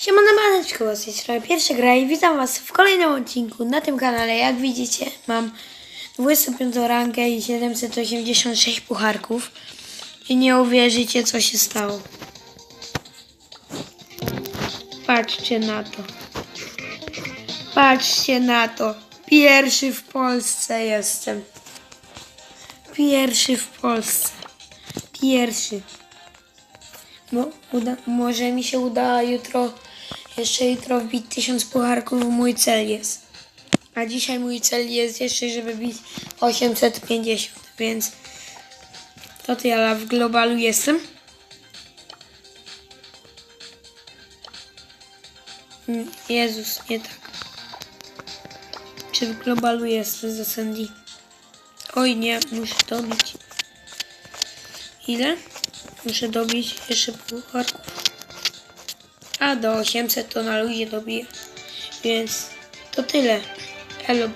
Siemano Maneczko, z tej strony pierwsza gra i witam was w kolejnym odcinku na tym kanale. Jak widzicie mam 25 rankę i 786 pucharków i nie uwierzycie co się stało. Patrzcie na to. Patrzcie na to. Pierwszy w Polsce jestem. Pierwszy w Polsce. Pierwszy. No, uda, może mi się uda jutro, jeszcze jutro wbić tysiąc pucharków, mój cel jest. A dzisiaj mój cel jest jeszcze, żeby bić 850, więc to tyle w globalu jestem. Mm, Jezus, nie tak. Czy w globalu jestem za Sandy? Oj nie, muszę dobić. Ile? Muszę dobić jeszcze pucharków. A do 800 to na luzie dobiję. Więc to tyle. Elo.